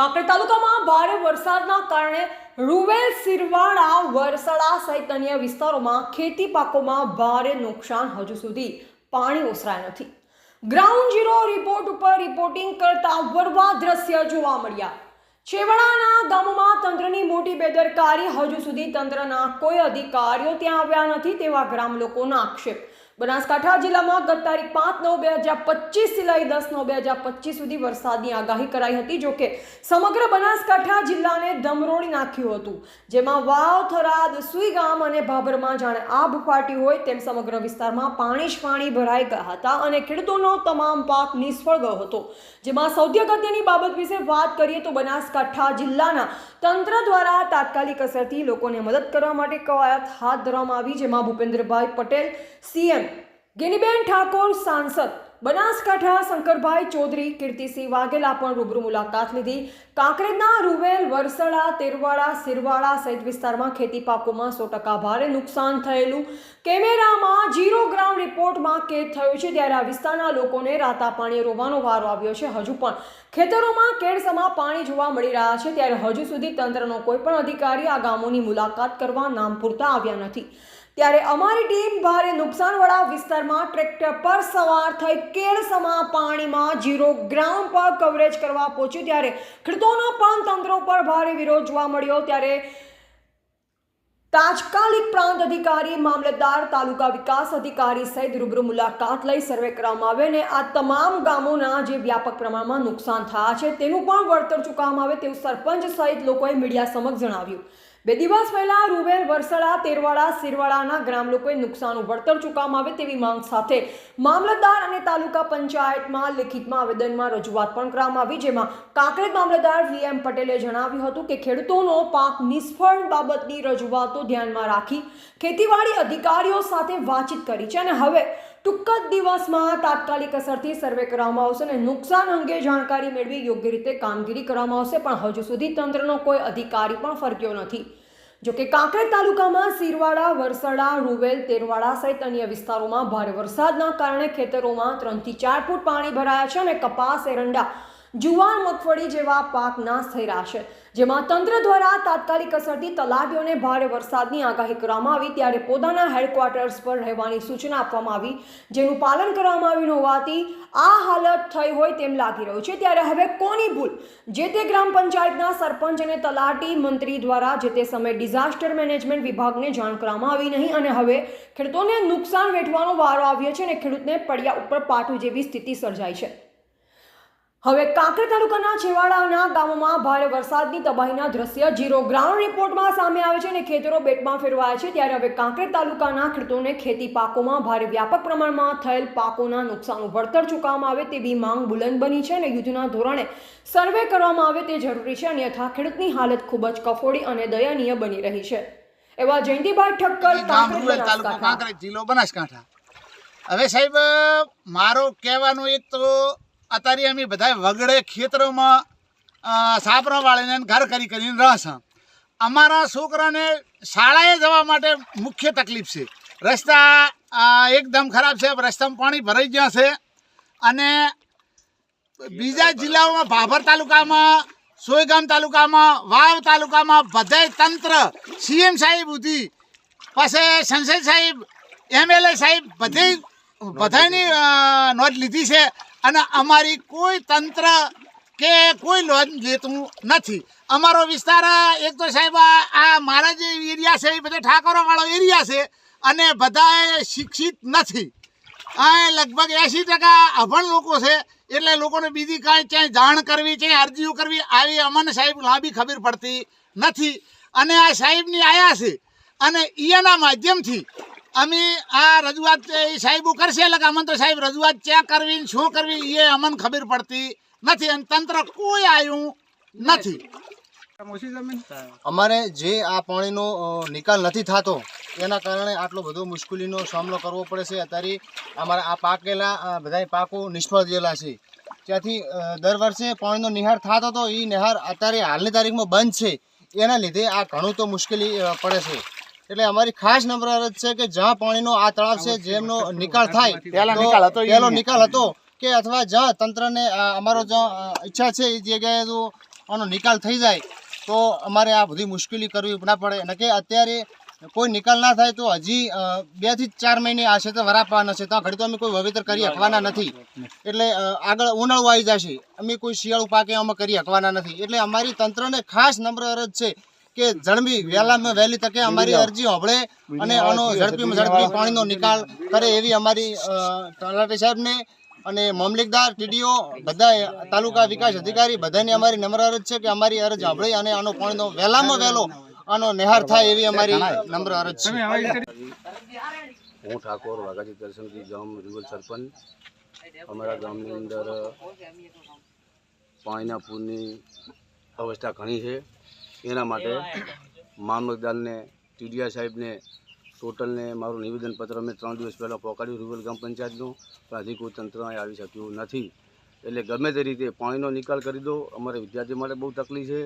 કાંકરેજ તાલુકામાં ભારે વરસાદના કારણે રૂવેલ, સિરવાડા, વરસાડા સહિત અન્ય વિસ્તારોમાં ખેતી પાકોમાં ભારે નુકસાન હજુ સુધી પાણી ઓસરાય નથી. ગ્રાઉન્ડ ઝીરો રિપોર્ટ ઉપર રિપોર્ટિંગ કરતા વરવા દ્રશ્ય જોવા મળ્યા. છેવાડાના ગામોમાં તંત્રની મોટી બેદરકારી હજુ સુધી તંત્રના કોઈ અધિકારીઓ ત્યાં આવ્યા નથી તેવા ગ્રામ લોકોના આક્ષેપ. બનાસકાંઠા જિલ્લામાં ગત તારીખ પાંચ નવ બે હજાર પચીસથી લઈ દસ નવ બે હજાર પચીસ સુધી વરસાદની આગાહી કરાઈ હતી. જોકે સમગ્ર બનાસકાંઠા જિલ્લાને ધમરોળી નાખ્યું હતું. જેમાં વાવ, થરાદ, સુઈ ગામ અને ભાભરમાં જાણે આભ ફાટી હોય તેમ સમગ્ર વિસ્તારમાં પાણી જ પાણી ભરાઈ ગયા હતા અને ખેડૂતોનો તમામ પાક નિષ્ફળ ગયો હતો. જેમાં સૌથી અગત્યની બાબત વિશે વાત કરીએ તો બનાસકાંઠા જિલ્લાના તંત્ર દ્વારા તાત્કાલિક અસરથી લોકોને મદદ કરવા માટે કવાયત હાથ ધરવામાં આવી, જેમાં ભૂપેન્દ્રભાઈ પટેલ, સીએમ ગેનીબેન ઠાકોર સાંસદ બનાસકાંઠા શંકરભાઈ ચૌધરી, કીર્તિસિંહ વાઘેલા પણ રૂબરૂ મુલાકાત લીધી. કાંકરેજના રૂવેલ, વરસડા, તેરવાડા સિરવાડા સહિત વિસ્તારમાં ખેતી પાકોમાં સો ટકા ભારે નુકસાન થયેલું. કેમેરામાં જીરો ગ્રાઉન્ડ રિપોર્ટમાં કેદ થયું છે ત્યારે આ વિસ્તારના લોકોને રાતા પાણી રોવાનો વારો આવ્યો છે. હજુ પણ ખેતરોમાં કેળસમાં પાણી જોવા મળી રહ્યા છે. ત્યારે હજુ સુધી તંત્રનો કોઈ પણ અધિકારી આ ગામોની મુલાકાત કરવા નામ પૂરતા આવ્યા નથી. ત્યારે અમારી ટીમ ભારે નુકસાનવાળા વિસ્તારમાં ટ્રેક્ટર પર સવાર થઈ કેળસમા પાણીમાં જીરો ગ્રાઉન્ડ પર કવરેજ કરવા પહોંચ્યું. ત્યારે ખેડૂતોનો પણ તંત્ર પર ભારે વિરોધ જોવા મળ્યો. ત્યારે તાત્કાલિક પ્રાંત અધિકારી, મામલતદાર, તાલુકા વિકાસ અધિકારી સહિત રૂબરૂ મુલાકાત લઈ સર્વે કરવામાં આવે અને આ તમામ ગામોના જે વ્યાપક પ્રમાણમાં નુકસાન થયા છે તેનું પણ વળતર ચૂકવવામાં આવે તેવું સરપંચ સહિત લોકોએ મીડિયા સમક્ષ જણાવ્યું. બે દિવસ પહેલા રૂવેલ વરસડા તેરવાડા સિરવાડાના ગ્રામ લોકોએ નુકસાનનું વળતર ચૂકવવામાં આવે તેવી માંગ સાથે મામલતદાર અને તાલુકા પંચાયતમાં લેખિતમાં આવેદનમાં રજૂઆત પણ કરવામાં આવી, જેમાં કાંકરેજ મામલતદાર વી એમ પટેલે જણાવ્યું હતું કે ખેડૂતોનો પાક નિષ્ફળ બાબતની રજૂઆતો ધ્યાનમાં રાખી ખેતીવાડી અધિકારીઓ સાથે વાતચીત કરી છે અને હવે ટૂંક જ દિવસમાં તાત્કાલિક અસરથી સર્વે કરવામાં આવશે અને નુકસાન અંગે જાણકારી મેળવી યોગ્ય રીતે કામગીરી કરવામાં આવશે. પણ હજુ સુધી તંત્રનો કોઈ અધિકારી પણ ફરક્યો નથી. જોકે કાંકરેજ તાલુકામાં સિરવાડા વરસડા, રૂવેલ, તેરવાડા સહિત અન્ય વિસ્તારોમાં ભારે વરસાદના કારણે ખેતરોમાં ત્રણથી ચાર ફૂટ પાણી ભરાયા છે અને કપાસ, એરંડા જુવાર મગફળી જેવા પાક નાશ થઈ રહ્યા છે. જેમાં તંત્ર દ્વારા તાત્કાલિક અસરથી તલાટીઓને ભારે વરસાદની આગાહી કરવામાં આવી, ત્યારે પોતાના હેડક્વાર્ટર્સ પર રહેવાની સૂચના આપવામાં આવી, જેનું પાલન કરવામાં આવ્યું હોવાથી આ હાલત થઈ હોય તેમ લાગી રહ્યું છે. ત્યારે હવે કોની ભૂલ? જે તે ગ્રામ પંચાયતના સરપંચ અને તલાટી મંત્રી દ્વારા જે તે સમયે ડિઝાસ્ટર મેનેજમેન્ટ વિભાગને જાણ કરવામાં આવી નહીં અને હવે ખેડૂતોને નુકસાન વેઠવાનો વારો આવ્યો છે અને ખેડૂતને પડ્યા ઉપર પાટું જેવી સ્થિતિ સર્જાઈ છે. હવે કાંકરેજ તાલુકાના છેવાડાના ગામોમાં ભારે વરસાદની તબાહીના દ્રશ્ય જીરો ગ્રાઉન્ડ રિપોર્ટમાં સામે આવે છે અને ખેતરો બેટમાં ફેરવાયા છે. ત્યારે હવે કાંકરેજ તાલુકાના ખેડૂતોને ખેતી પાકોમાં ભારે વ્યાપક પ્રમાણમાં થયેલ પાકોના નુકસાનનું વળતર ચૂકવવામાં આવે તેવી માંગ બુલંદ બની છે અને યુદ્ધના ધોરણે સર્વે કરવામાં આવે તે જરૂરી છે. અન્યથા ખેડૂતની હાલત ખૂબ જ કફોડી અને દયનીય બની રહી છે. એવા જયંતિભાઈ ઠક્કર જિલ્લો બનાસકાંઠા. હવે સાહેબ મારો કહેવાનું એક તો અત્યારે અમે બધા વગડે ખેતરોમાં સાપરા વાળીને ઘર કરી કરીને રહેશે. અમારા છોકરાને શાળાએ જવા માટે મુખ્ય તકલીફ છે. રસ્તા એકદમ ખરાબ છે. રસ્તામાં પાણી ભરાઈ ગયા છે. અને બીજા જિલ્લાઓમાં ભાભર તાલુકામાં સોયગામ તાલુકામાં વાવ તાલુકામાં બધાય તંત્ર સીએમ સાહેબ સુધી પાસે સંસદ સાહેબ એમએલએ સાહેબ બધે બધાની નોંધ લીધી છે. અને અમારી કોઈ તંત્ર કે કોઈ લોન લેતું નથી. અમારો વિસ્તાર એક તો સાહેબ આ મારા જે એરિયા છે, એ બધા ઠાકોરોવાળો એરિયા છે અને બધા શિક્ષિત નથી. આ લગભગ એંશી ટકા અભણ લોકો છે, એટલે લોકોને બીજી કાંઈ ક્યાંય જાણ કરવી, ક્યાંય અરજીઓ કરવી, આવી અમને સાહેબ લાંબી ખબર પડતી નથી. અને આ સાહેબની આયા છે અને એના માધ્યમથી અમે આ રજૂઆત એ સાહેબો કરશે એટલે કે અમને તો સાહેબ રજૂઆત ક્યાં કરવી શું કરવી એ અમને ખબર પડતી નથી અને તંત્ર કોઈ આવ્યું નથી. અમારે જે આ પાણીનો નિકાલ નથી થતો એના કારણે આટલો બધો મુશ્કેલીનો સામનો કરવો પડે છે. અત્યારે અમારા આ પાકેલા બધા બધાય પાકો નિષ્ફળ ગયેલા છે. ત્યાંથી દર વર્ષે પાણીનો નિહાર થતો હતો એ નિહાર અત્યારે હાલની તારીખમાં બંધ છે. એના લીધે આ ઘણું તો મુશ્કેલી પડે છે. એટલે અમારી ખાસ નમ્ર અરજ છે કે જ્યાં પાણીનો આ તળાવ છે જેમનો નિકાલ થાય પહેલા નિકાલ હતો કે અથવા જ્યાં તંત્રને અમારો જ્યાં ઈચ્છા છે એ જગ્યાએ જો આનો નિકાલ થઈ જાય તો અમારે આ બધી મુશ્કેલી કરવી ના પડે. અને કે અત્યારે કોઈ નિકાલ ના થાય તો હજી બેથી ચાર મહિને આ ક્ષેત્ર વરાપવાના છે. ત્યાં ઘડી તો અમે કોઈ વાવેતર કરી શકવાના નથી. એટલે આગળ ઉનાળો આવી જશે. અમે કોઈ શિયાળુ પાકે અમે કરી શકવાના નથી. એટલે અમારી તંત્રને ખાસ નમ્ર અરજ છે કે ઝડપી વહેલામાં વહેલી તકે અમારી અરજી હોબળે અને આનો ઝડપીમાં ઝડપી પાણીનો નિકાલ કરે એવી અમારી તલાટી સાહેબને અને મામલતદાર ટીડીઓ બધા તાલુકા વિકાસ અધિકારી બધાની અમારી નમ્ર અરજ છે કે અમારી અરજ સાંભળે અને આનો પાણીનો વહેલામાં વહેલો આનો નિહાર થાય એવી અમારી નમ્ર અરજ છે. હું ઠાકોર વાઘાજી દર્શનજી ગામ રૂરલ સરપંચ. અમારા ગામની અંદર પાણીના પૂરની અવસ્થા ઘણી છે. એના માટે મામલતદારને ટીડીઆર સાહેબને ટોટલને મારું નિવેદનપત્ર મેં ત્રણ દિવસ પહેલાં પહોંચાડ્યું રૂરલ ગ્રામ પંચાયતનું. પણ હજી કોઈ તંત્ર આવી શક્યું નથી. એટલે ગમે તે રીતે પાણીનો નિકાલ કરી દો. અમારે વિદ્યાર્થી માટે બહુ તકલીફ છે.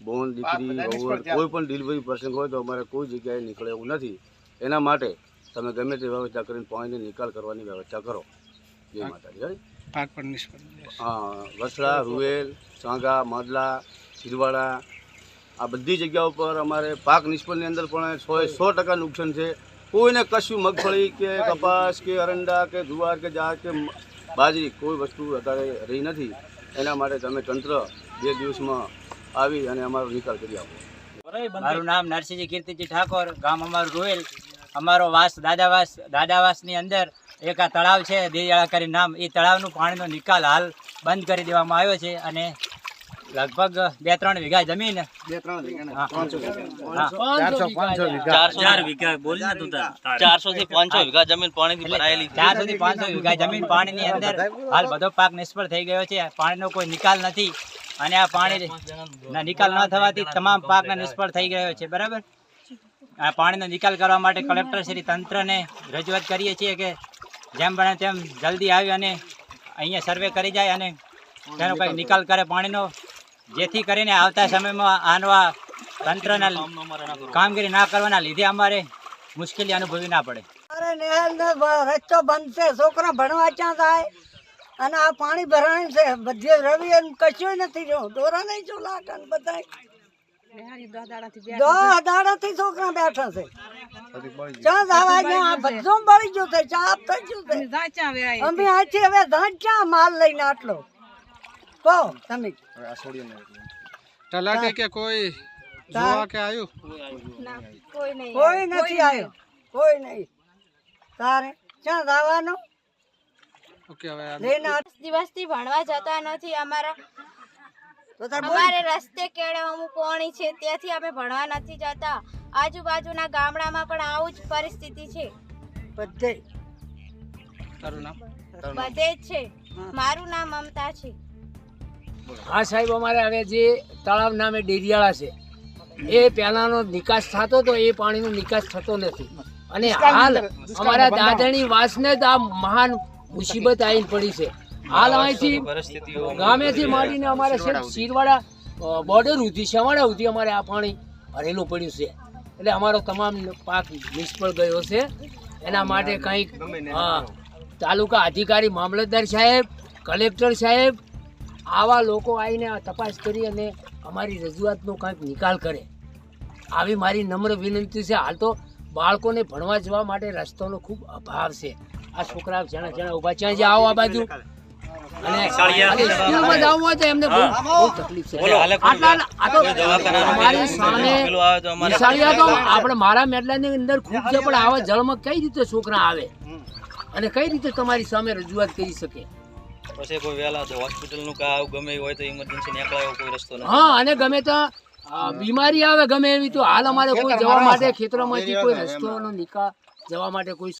બોન દીકરી વહુ કોઈ પણ ડિલિવરી પ્રસંગ હોય તો અમારે કોઈ જગ્યાએ નીકળે એવું નથી. એના માટે તમે ગમે તે વ્યવસ્થા કરીને પાણીનો નિકાલ કરવાની વ્યવસ્થા કરો. જય માતાજી હા. વસડા રૂએલ સાંગા માદલા સિરવાડા આ બધી જગ્યાઓ પર અમારે પાક નિષ્ફળની અંદર પણ સો સો ટકા નુકસાન છે. કોઈને કશું મગફળી કે કપાસ કે અરંડા કે જુવાર કે જાર કે બાજરી કોઈ વસ્તુ અત્યારે રહી નથી. એના માટે તમે તંત્ર બે દિવસમાં આવી અને અમારો નિકાલ કરી આપો. મારું નામ નરસિંહજી કીર્તિજી ઠાકોર, ગામ અમારું રોયલ. અમારો વાસ, દાદાવાસ, દાદાવાસની અંદર એક આ તળાવ છે દેયાળા કરી નામ. એ તળાવનું પાણીનો નિકાલ હાલ બંધ કરી દેવામાં આવ્યો છે અને લગભગ બે ત્રણ વીઘા જમીન. હા. ચાર વીઘા. બોલ ને તું ચારસો થી પાંચસો વીઘા જમીન પાણી ભરાયેલી. ચારસો થી પાંચસો વીઘા જમીન પાણીની અંદર હાલ બધો પાક નિષ્ફળ થઈ ગયો છે. પાણીનો કોઈ નિકાલ નથી. અને આ પાણી ના નિકાલ ન થવાથી તમામ પાક નિષ્ફળ થઈ ગયો છે. બરાબર? આ પાણીનો નિકાલ કરવા માટે કલેક્ટર શ્રી તંત્રને રજૂઆત કરીએ છીએ કે જેમ બને તેમ જલ્દી આવી અને અહીંયા સર્વે કરી જાય અને તેનો કંઈક નિકાલ કરે પાણીનો. જેથી કરીને આવતા સમયમાં આનો તંત્રના કામગીરી ના કરવાના લીધે અમારે મુશ્કેલી અનુભવી ના પડે. અરે નેહાલ રસ્તો બંધ છે. છોકરા ભણવા ક્યાં જાય? અને આ પાણી ભરાણ છે. બધે રવિ એમ કશું નથી રહ્યું. ડોરા નહીં જો લાગે ને બધા દસ દાડાથી છોકરા બેઠા છે. ચા જવા ગયા. આ બધું બળી ગયું છે. ચા થઈ ગયું છે. અમે હવે ધાન ક્યાં માલ લઈને આટલો. કહો તમે. તલાટી કે કોઈ જોવા કે આવ્યું કોઈ નથી આવ્યો કોઈ નહીં. તારે ક્યાં જવાનું? ઓકે હવે આ લઈને દિવસથી ભણવા જતા નથી અમારા. અમારે રસ્તે કેળે અમુક કોણી છે ત્યાંથી અમે ભણવા નથી જતા. આજુબાજુના ગામડામાં પણ આવું જ પરિસ્થિતિ છે. બધે. તારું નામ? બધે જ છે. મારું નામ મમતા છે. હા સાહેબ અમારે હવે જે તળાવ નામે ડેરિયાળા છે એ પહેલાનો નિકાસ થતો તો એ પાણીનો નિકાસ થતો નથી. અને હાલ અમારા દાદાની વાસને જ આ મહાન મુસીબત આવી પડી છે. હાલ અહીંથી ગામેથી માંડીને અમારે છે શીરવાડા બોર્ડર સુધી શવાડા સુધી અમારે આ પાણી ભરેલું પડ્યું છે. એટલે અમારો તમામ પાક નિષ્ફળ ગયો છે. એના માટે કંઈક હા, તાલુકા અધિકારી મામલતદાર સાહેબ કલેક્ટર સાહેબ આવા લોકો આવીને આ તપાસ કરી અને અમારી રજૂઆતનો કાંઈક નિકાલ કરે. આવી મારી નમ્ર વિનંતી છે. હાલ તો બાળકોને ભણવા જવા માટે રસ્તાનો ખૂબ અભાવ છે. આ છોકરા જણા જણા ઊભા છે. જે આવો આ બાજુ. અને સ્કૂલમાં જવું હોય તો એમને બહુ તકલીફ છે. આટલા આ તો અમારી સામે નિશાળિયા તો આપણે મારા મેડલાની અંદર ખૂબ છે પણ આવા જળમાં કઈ રીતે છોકરા આવે? અને કઈ રીતે તમારી સામે રજૂઆત કરી શકે? પછી કોઈ વહેલા હોસ્પિટલનું કા આવું ગમે એવું હોય તો ઇમરજન્સી નીકળાયો કોઈ રસ્તો નથી. હા અને ગમે ત્યાં બીમારી આવે ગમે એવી તો હાલ અમારે કોઈ જવા માટે ખેતરોમાંથી કોઈ રસ્તો નિકાલ જવા માટે કોઈ